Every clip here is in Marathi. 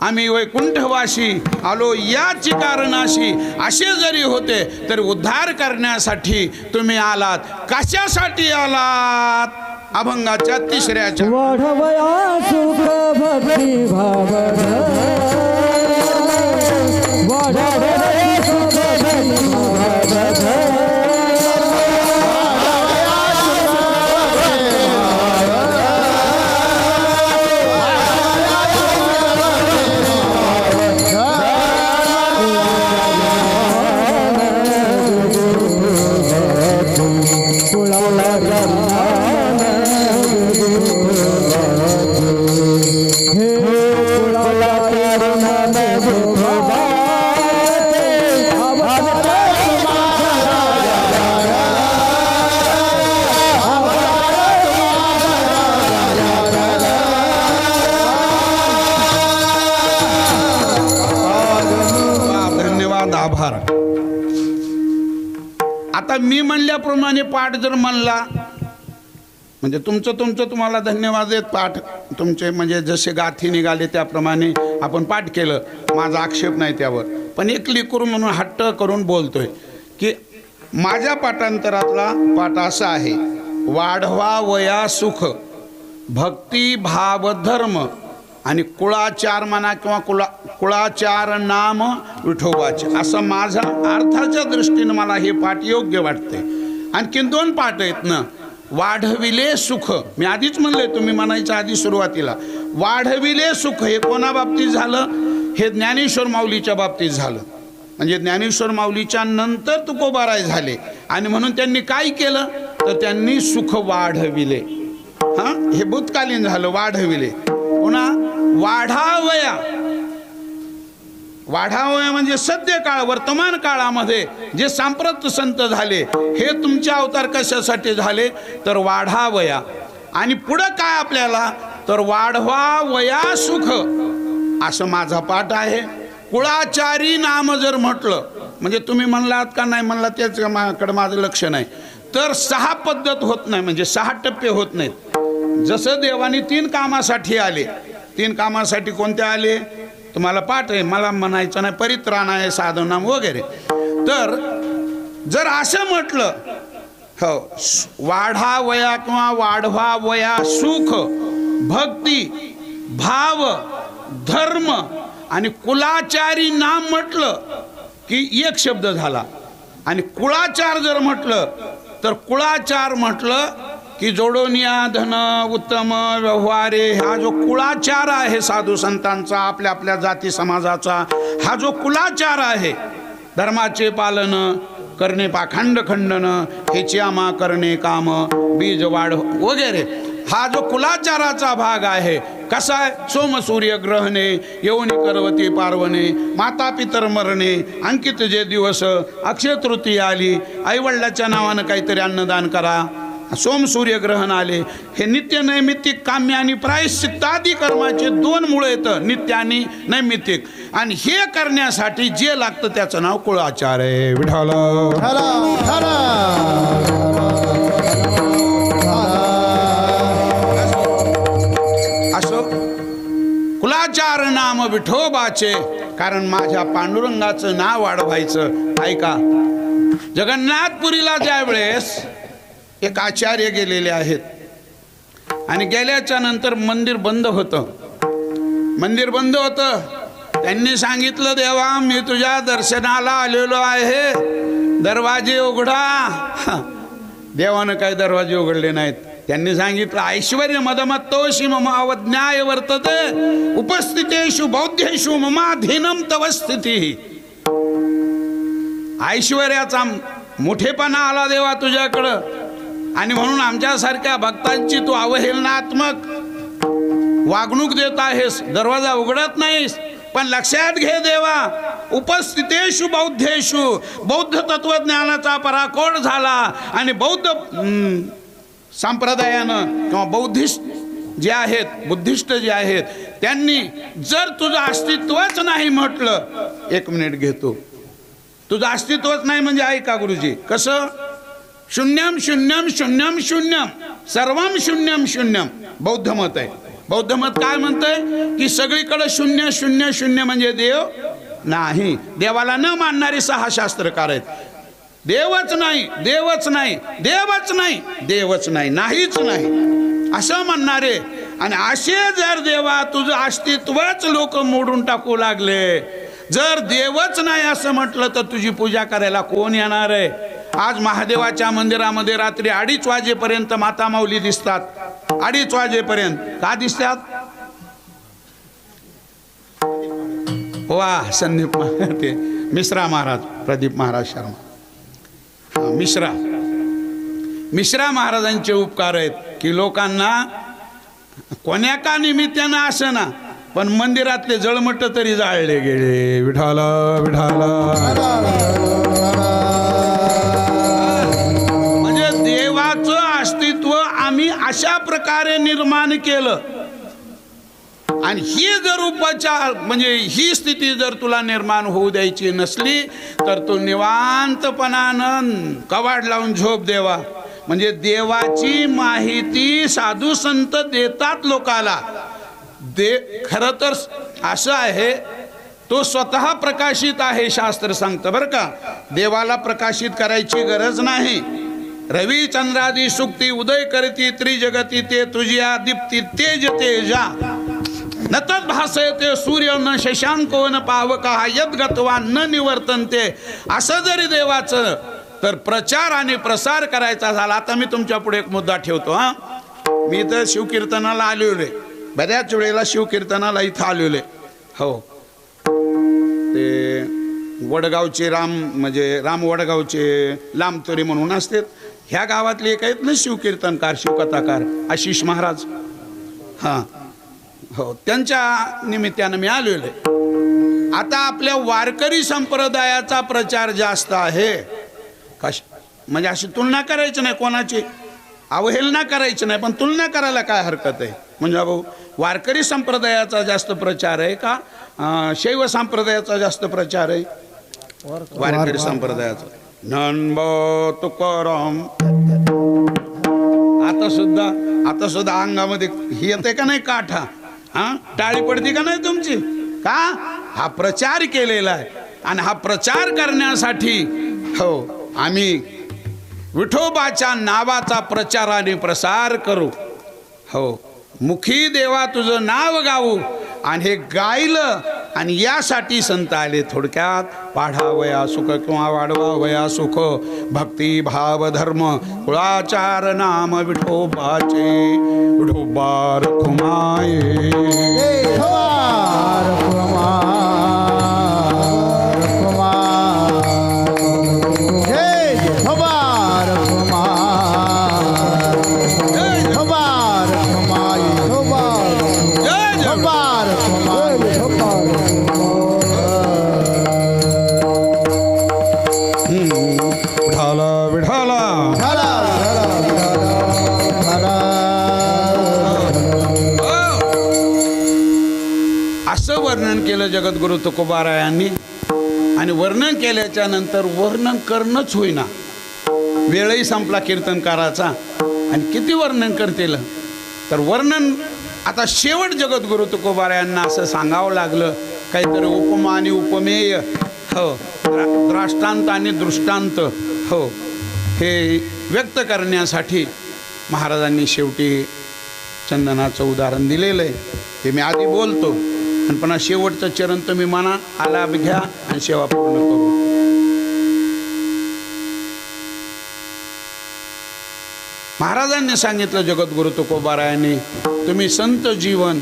आम्ही वैकुंठवासी आलो याची कारणाशी असे जरी होते तरी उद्धार करण्यासाठी तुम्ही आलात. कशासाठी आलात? अभंगाच्या तिसऱ्याच्या. वाढवया पाठ जर म्हणला म्हणजे तुमचं तुमचं तुम्हाला धन्यवाद आहेत पाठ. तुमचे म्हणजे जसे गाथी निघाले त्याप्रमाणे आपण पाठ केलं. माझा आक्षेप नाही त्यावर. पण एक लिकूर म्हणून हट्ट करून बोलतोय की माझ्या पाठांतरातला पाठ असा आहे. वाढवा वया सुख भक्ती भाव धर्म आणि कुळाचार म्हणा किंवा कुळा कुळाचार नाम विठोबाचे. असं माझा अर्थाच्या दृष्टीनं मला हे पाठ योग्य वाटते आणखीन दोन पाठ आहेत ना. वाढविले सुख. मी आधीच म्हणले तुम्ही म्हणायच्या आधी सुरुवातीला. वाढविले सुख हे कोणाबाबतीत झालं? हे ज्ञानेश्वर माऊलीच्या बाबतीत झालं. म्हणजे ज्ञानेश्वर माऊलीच्या नंतर तुकोबाराय झाले. आणि म्हणून त्यांनी काय केलं? तर त्यांनी सुख वाढविले. हा? हे भूतकालीन झालं वाढविले. पुन्हा वाढावया. वाढावया म्हणजे सद्य काळ वर्तमान काळामध्ये जे सांप्रत संत झाले हे तुमचे अवतार कशासाठी झाले? तर वाढावया. आणि पुढं काय आपल्याला? तर वाढवा वया सुख. असं माझा पाठ आहे. कुळाचारी नाम जर म्हटलं म्हणजे तुम्ही म्हणलात का नाही म्हणला त्याच माझ्याकडे माझं लक्ष नाही. तर सहा पद्धत होत नाही म्हणजे सहा टप्पे होत नाहीत. जसं देवाने तीन कामासाठी आले तीन कामासाठी कोणते आले? तुम्हाला पाठ आहे मला म्हणायचं नाही परित्राण आहे साधना वगैरे. तर जर असं म्हटलं हो वाढा वया किंवा वाढवा वया सुख भक्ती भाव धर्म आणि कुलाचारी नाम म्हटलं की एक शब्द झाला. आणि कुळाचार जर म्हटलं तर कुळाचार म्हटलं की जोडोनिया धन उत्तम व्यवहारे. हा जो कुळाचार आहे साधू संतांचा आपल्या आपल्या जाती समाजाचा हा जो कुलाचार आहे धर्माचे पालन करणे पाखंड खंडन हेची करणे काम बीज वाढ वगैरे. हा जो कुलाचाराचा भाग आहे कसा आहे? सोम सूर्य ग्रहणे यवनी करवती पार्वणे माता पितर मरणे अंकित जे दिवस अक्षय तृतीय आली आईवडिलाच्या नावानं काहीतरी अन्नदान करा. सोम सूर्य ग्रहण आले. हे नित्य नैमित्तिक काम्य आणि प्रायश्चित्तादी कर्माचे दोन मुळे येतं नित्य आणि नैमित्तिक. आणि हे करण्यासाठी जे लागतं त्याचं नाव कुळाचार आहे. विठाल असं कुलाचार नाम विठोबाचे कारण माझ्या पांडुरंगाचं नाव वाढवायचं. ऐका जगन्नाथपुरीला ज्यावेळेस एक आचार्य गेलेले आहेत. आणि गेल्याच्यानंतर मंदिर बंद होतं. मंदिर बंद होतं. त्यांनी सांगितलं देवा मी तुझ्या दर्शनाला आलेलो आहे. दरवाजे उघडा. देवानं काही दरवाजे उघडले नाहीत. त्यांनी सांगितलं ऐश्वर्य मदमत्तोषी मम अवज्ञाय वर्तते. उपस्थितेषु बौद्धेषु ममाधीनम तव स्थिती. ऐश्वर्याचा मोठेपणा आला देवा तुझ्याकडं. आणि म्हणून आमच्यासारख्या भक्तांची तू अवहेलनात्मक वागणूक देत आहेस. दरवाजा उघडत नाहीस. पण लक्षात घे देवा उपस्थितेषु बौद्धेषु बौद्ध तत्वज्ञानाचा पराकोड झाला आणि बौद्ध संप्रदायानं किंवा बौद्धिस्ट जे आहेत बुद्धिस्ट जे आहेत त्यांनी जर तुझं अस्तित्वच नाही म्हटलं एक मिनिट घेतो. तुझं अस्तित्वच नाही म्हणजे ऐका गुरुजी. कसं? शून्यम शून्यम शून्यम शून्यम. सर्वम शून्यम शून्यम. बौद्ध मत आहे. बौद्ध मत काय म्हणतंय? की सगळीकडे शून्य शून्य शून्य म्हणजे देव नाही. देवाला न मानणारे सहा शास्त्रकार आहेत. देवच नाही देवच नाही देवच नाही देवच नाही नाहीच नाही. असं म्हणणारे. आणि असे जर देवा तुझं अस्तित्वच लोक मोडून टाकू लागले जर देवच नाही असं म्हटलं तर तुझी पूजा करायला कोण येणार आहे? आज महादेवाच्या मंदिरामध्ये रात्री अडीच वाजेपर्यंत माता माऊली दिसतात. अडीच वाजेपर्यंत. का दिसतात? वा संदीप ते मिश्रा महाराज प्रदीप महाराज शर्मा. हा, मिश्रा. मिश्रा महाराजांचे उपकार आहेत की लोकांना कोण्या का निमित्तानं असं ना पण मंदिरातले जळमट तरी जाळले गेले. विठाला विठाला आम्ही अशा प्रकारे निर्माण केलं. आणि ही जर उपचार म्हणजे ही स्थिती जर तुला निर्माण होऊ द्यायची नसली तर तू निवांतपणानं कवाड लावून झोप देवा. म्हणजे देवाची माहिती साधू संत देतात लोकाला. दे खरं तर असं आहे तो स्वतः प्रकाशित आहे शास्त्र सांगतं बरं का. देवाला प्रकाशित करायची गरज नाही. रविचंद्रादी सुक्ती उदय करती त्रिजगती ते तुझ्या दीप्ती तेज तेजा. न तद भासयते सूर्य न शशांक न पावका यद गतवा न निवर्तनते. असं जरी देवाचं तर प्रचार आणि प्रसार करायचा झाला आता मी तुमच्यापुढे एक मुद्दा ठेवतो हा. मी तर शिवकीर्तनाला आलेलो आहे बऱ्याच वेळेला शिवकीर्तनाला इथं आलेलो आहे हो. ते वडगावचे राम म्हणजे राम वडगावचे लांबतोरी म्हणून असतात. ह्या गावातले एक आहेत ना शिवकीर्तनकार शिवकथाकार आशिष महाराज. हां. हो त्यांच्या निमित्तानं मी आलेलो आहे. आता आपल्या वारकरी संप्रदायाचा प्रचार जास्त आहे. कश म्हणजे अशी तुलना करायची नाही कोणाची. अवहेलना करायची नाही पण तुलना करायला काय हरकत आहे? म्हणजे भाऊ वारकरी संप्रदायाचा जास्त प्रचार आहे का? शैव संप्रदायाचा जास्त प्रचार आहे? वारकरी संप्रदायाचा. नंब तुकाराम आता सुद्धा आता सुद्धा अंगामध्ये ही येते का नाही काठा? हा? टाळी पडते का नाही तुमची? का? हा प्रचार केलेला आहे. आणि हा प्रचार करण्यासाठी हो आम्ही विठोबाच्या नावाचा प्रचार आणि प्रसार करू. हो मुखी देवा तुझं नाव गाऊ. आणि हे गायलं आणि यासाठी संत आले थोडक्यात. वाढावया सुख किंवा वाढवावया सुख. भक्ती भाव धर्म कुळाचार नाम विठोबाचे. विठोबार खुमाये जगद्गुरु तुकोबारायांनी आणि वर्णन केल्याच्यानंतर वर्णन करणंच होईना. वेळही संपला कीर्तनकाराचा आणि किती वर्णन करतील? तर वर्णन आता शेवट जगद्गुरु तुकोबारायांना असं सांगावं लागलं काहीतरी उपमा आणि उपमेय हो द्राष्टांत आणि दृष्टांत हो हे व्यक्त करण्यासाठी महाराजांनी शेवटी चंदनाचं उदाहरण दिलेलं आहे. ते मी आधी बोलतो. आणि पण शेवटचं चरण तुम्ही माना आलाप घ्या आणि सेवा पूर्ण करू. महाराजांनी सांगितलं जगद्गुरु तुकोबारायांनी तुम्ही संत जीवन.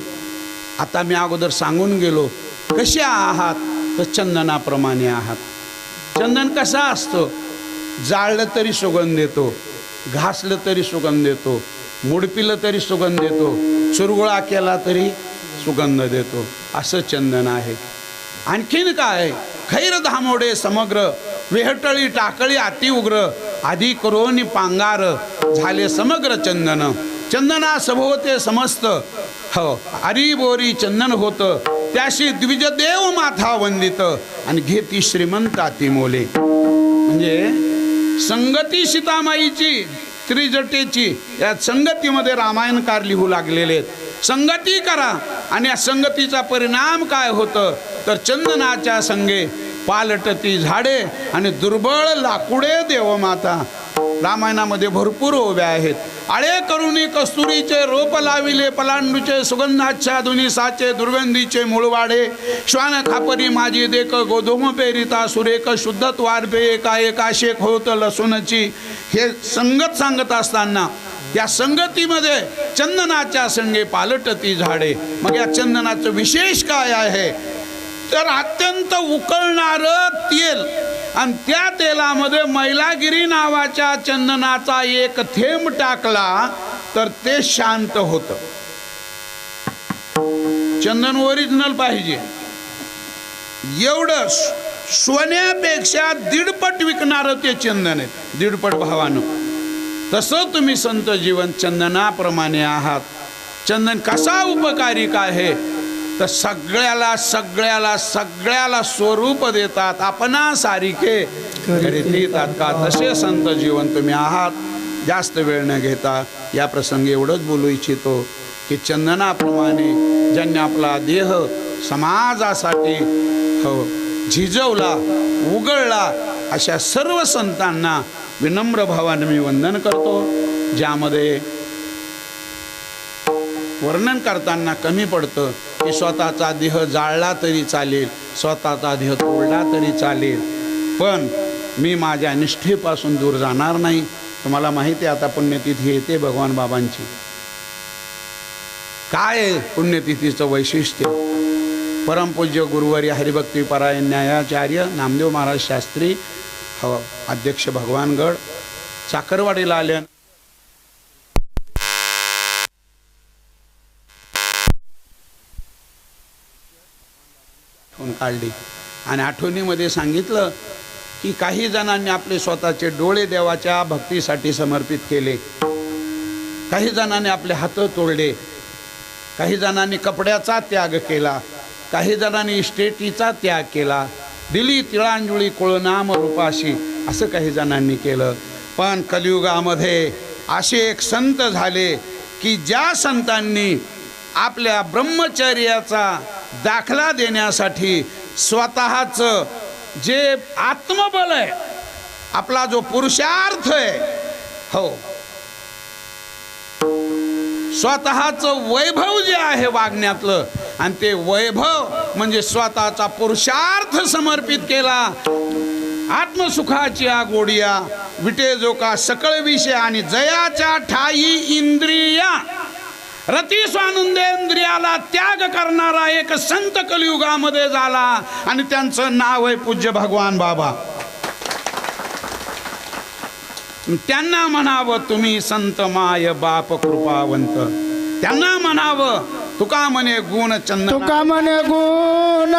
आता मी अगोदर सांगून गेलो कसे आहात? तर चंदनाप्रमाणे आहात. चंदन कसा असतो? जाळलं तरी सुगंध देतो घासलं तरी सुगंध देतो मुडपिलं तरी सुगंध देतो चुरगुळा केला तरी सुगंध देतो. असं चंदन आहे. आणखीन काय? खैर धामोडे समग्र वेहटळी टाकळी अति उग्र आधी करोनी पांगार झाले समग्र चंदन. चंदना सभोवते समस्त. हो हरी बोरी चंदन होतं. त्याशी द्विजदेव माथा वंदित. आणि घेती श्रीमंताती मोले म्हणजे संगती सीतामाईची त्रिजटेची या संगतीमध्ये रामायणकार लिहू लागलेले आहेत. संगती करा. आणि या संगतीचा परिणाम काय होतं? तर चंदनाच्या संगे पालटती झाडे आणि दुर्बळ लाकुडे देवमाता. रामायणामध्ये भरपूर ओव्या आहेत. आळे करुणी कस्तुरीचे रोप लाविले पलांडूचे सुगंधाच्छा धुनी साचे दुर्गंधीचे मुळवाडे श्वान खापरी माझी देक गोधूम पेरिता सुरेख शुद्धत वारपे एका एका शेख होत लसूणची. हे संगत सांगत असताना या संगतीमध्ये चंदनाच्या संगे पालटती झाडे. मग या चंदनाचं विशेष काय आहे? तर अत्यंत उकळणारं तेल. आणि त्या तेलामध्ये मैलागिरी नावाच्या चंदनाचा एक थेंब टाकला तर ते शांत होतं. चंदन ओरिजिनल पाहिजे. एवढं सोन्यापेक्षा दीडपट विकणारं ते चंदन आहे. दीडपट भावानं. तसं तुम्ही संत जीवन चंदनाप्रमाणे आहात. चंदन कसा उपकारिक आहे? तर सगळ्याला सगळ्याला सगळ्याला स्वरूप देतात. आपणा सारिके. देतात का? तसे संत जीवन तुम्ही आहात. जास्त वेळ न घेता या प्रसंगी एवढंच बोलू इच्छितो की चंदनाप्रमाणे ज्यांनी आपला देह समाजासाठी हो झिजवला उघडला अशा सर्व संतांना विनम्र भावाने मी वंदन करतो ज्यामध्ये वर्णन करताना कमी पडतं की स्वतःचा देह जाळला तरी चालेल स्वतःचा देह तोडला तरी चालेल. पण मी माझ्या निष्ठेपासून दूर जाणार नाही. तुम्हाला माहिती आहे आता पुण्यतिथी येते भगवान बाबांची. काय पुण्यतिथीचं वैशिष्ट्य? परमपूज्य गुरुवारी हरिभक्ती परायण न्यायाचार्य नामदेव महाराज शास्त्री अध्यक्ष भगवानगड साखरवाडीला आल्या काढली. आणि आठवणीमध्ये सांगितलं की काही जणांनी आपले स्वतःचे डोळे देवाच्या भक्तीसाठी समर्पित केले. काही जणांनी आपले हात तोडले. काही जणांनी कपड्याचा त्याग केला. काही जणांनी इस्टेटीचा त्याग केला. दिली तिळांजुळी कोळनाम रूपाशी असं काही जणांनी केलं. पण कलियुगामध्ये असे एक संत झाले की ज्या संतांनी आपल्या ब्रह्मचर्याचा दाखला देण्यासाठी स्वतःचं जे आत्मबल आहे आपला जो पुरुषार्थ आहे हो. स्वतःचं वैभव जे आहे वागण्यातलं आणि ते वैभव म्हणजे स्वतःचा पुरुषार्थ समर्पित केला. आत्मसुखाची गोडिया विटे जो का सकळ विषय आणि जयाच्या ठाई इंद्रिया. रती स्वानंदेंद्रियाला त्याग करणारा एक संत कलियुगामध्ये झाला आणि त्यांचं नाव आहे पूज्य भगवान बाबा. त्यांना म्हणावं तुम्ही संत माय बाप कृपावंत. त्यांना म्हणावं तुका म्हणे गुण चंदन. तुका म्हणे गुण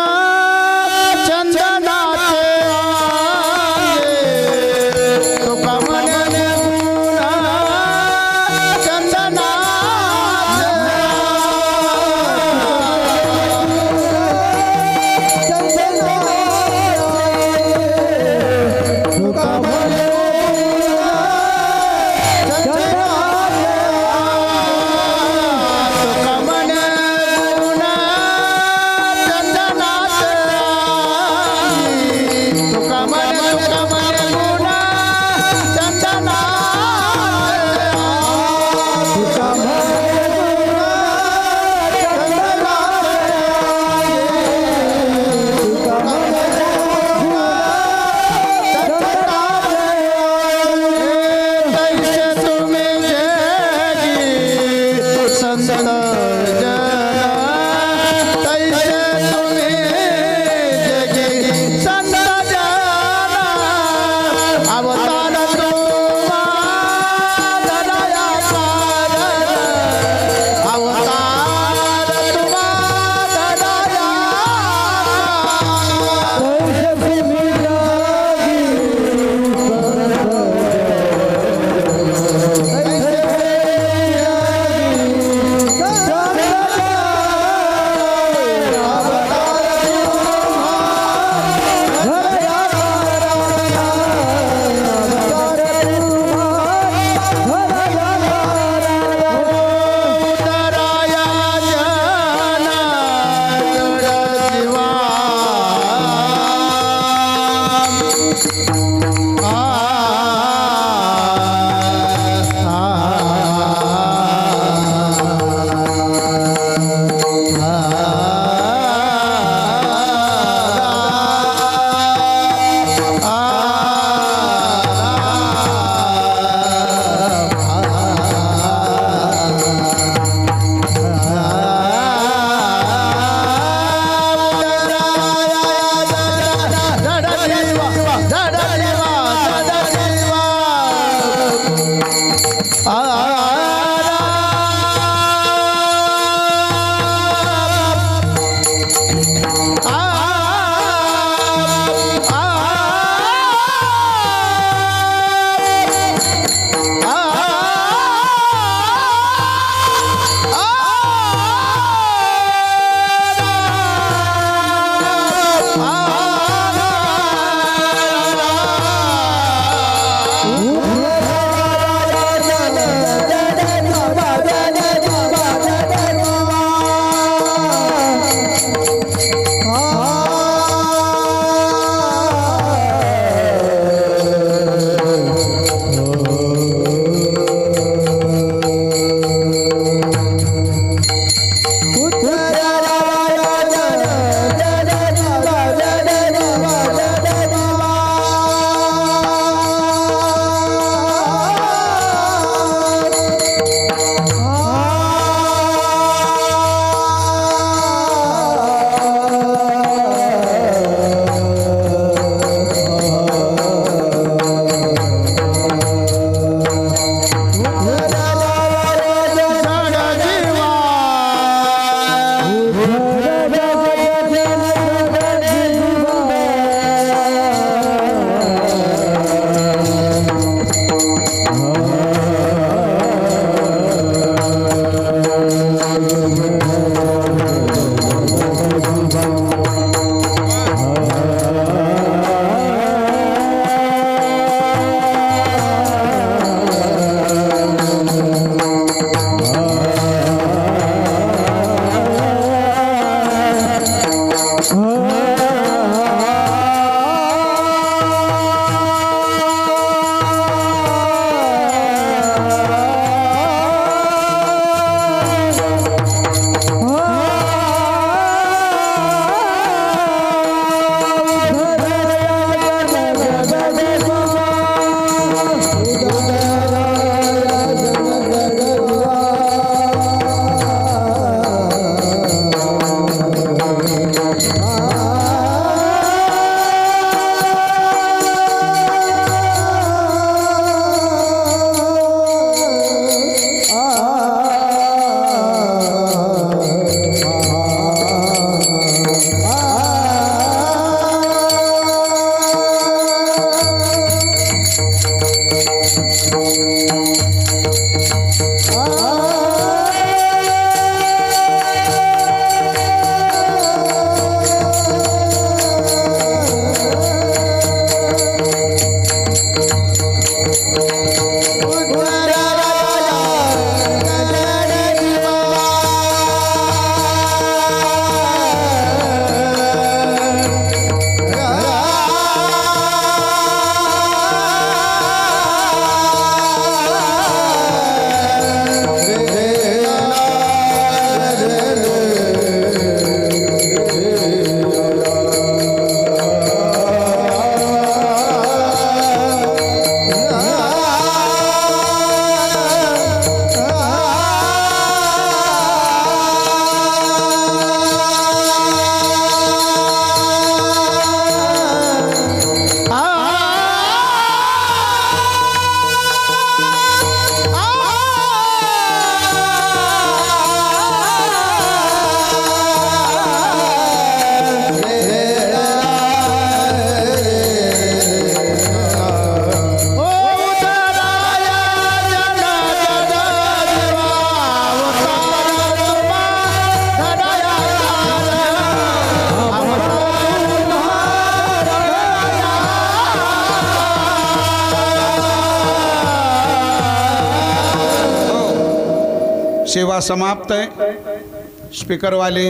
सभा समाप्त आहे स्पीकरवाले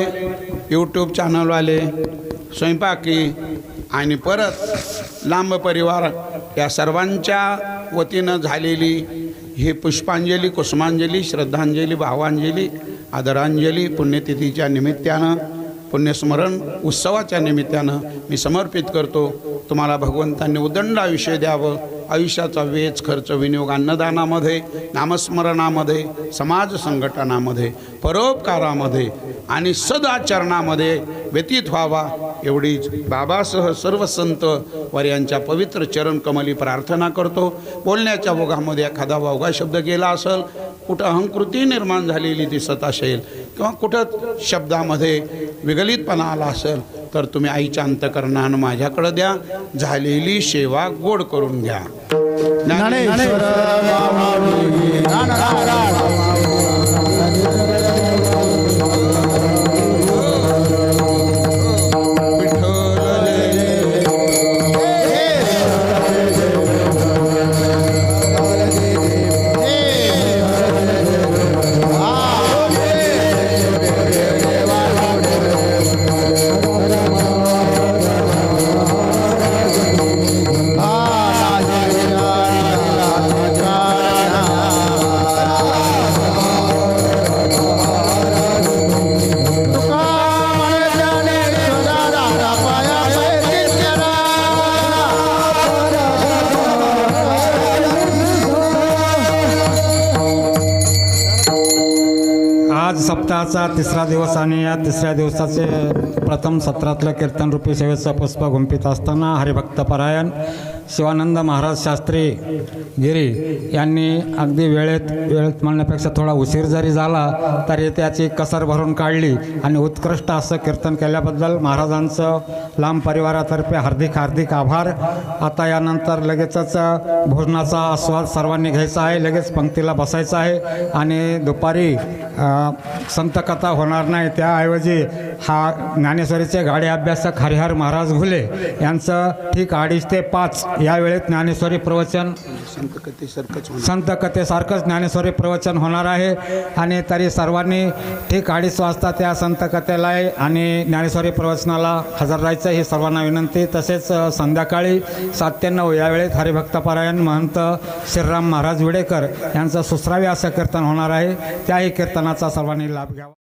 यूट्यूब चॅनलवाले स्वयंपाकी आणि परत लांब परिवार या सर्वांच्या वतीनं झालेली ही पुष्पांजली कुसुमांजली श्रद्धांजली भावांजली आदरांजली पुण्यतिथीच्या निमित्तानं पुण्यस्मरण उत्सवाच्या निमित्तानं मी समर्पित करतो. तुम्हाला भगवंतांनी उदंड आयुष्य द्यावं. आयुष्याचा वेच खर्च विनियोग अन्नदानामध्ये नामस्मरणामध्ये समाज संघटनामध्ये परोपकारामध्ये आणि सदाचरणामध्ये व्यतीत व्हावा एवढीच बाबासह सर्व संत वर्यांच्या पवित्र चरणकमली प्रार्थना करतो. बोलण्याच्या ओघामध्ये एखादा वावगा शब्द गेला असेल कुठं अहंकृती निर्माण झालेली दिसत असेल किंवा कुठं शब्दामध्ये विगलितपणा आला असेल तर तुम्ही आईच्या अंतकरणानं माझ्याकडं द्या. झालेली सेवा गोड करून घ्या. आज सप्ताहाचा तिसरा दिवस आणि या तिसऱ्या दिवसाचे प्रथम सत्रातलं कीर्तनरूपी सेवेचं पुष्प गुंपित असताना हरिभक्तपरायण शिवानंद महाराज शास्त्री गिरी यांनी अगदी वेळेत वेळेत म्हणण्यापेक्षा थोडा उशीर जरी झाला तरी त्याची कसर भरून काढली आणि उत्कृष्ट असं कीर्तन केल्याबद्दल महाराजांचं लांब परिवारातर्फे हार्दिक हार्दिक आभार. आता यानंतर लगेचच भोजनाचा आस्वाद सर्वांनी घ्यायचा आहे लगेच पंक्तीला बसायचं आहे आणि दुपारी संतकथा होणार नाही. त्याऐवजी हा ज्ञानेश्वरीचे गाडे अभ्यासक हरिहर महाराज घुले यांचं ठीक अडीच ते पाच या वेळेत ज्ञानेश्वरी प्रवचन संत कथेसारखंच संत कथेसारखंच ज्ञानेश्वरी प्रवचन होणार आहे. आणि तरी सर्वांनी ठीक अडीच वाजता त्या संत कथेला आणि ज्ञानेश्वरी प्रवचनाला हजर राहायचं ही सर्वांना विनंती. तसेच संध्याकाळी सात ते नऊ या वेळेत हरिभक्तपारायण महंत श्रीराम महाराज विडेकर यांचं सुसरावे असं कीर्तन होणार आहे. त्याही कीर्तनाचा सर्वांनी लाभ घ्यावा.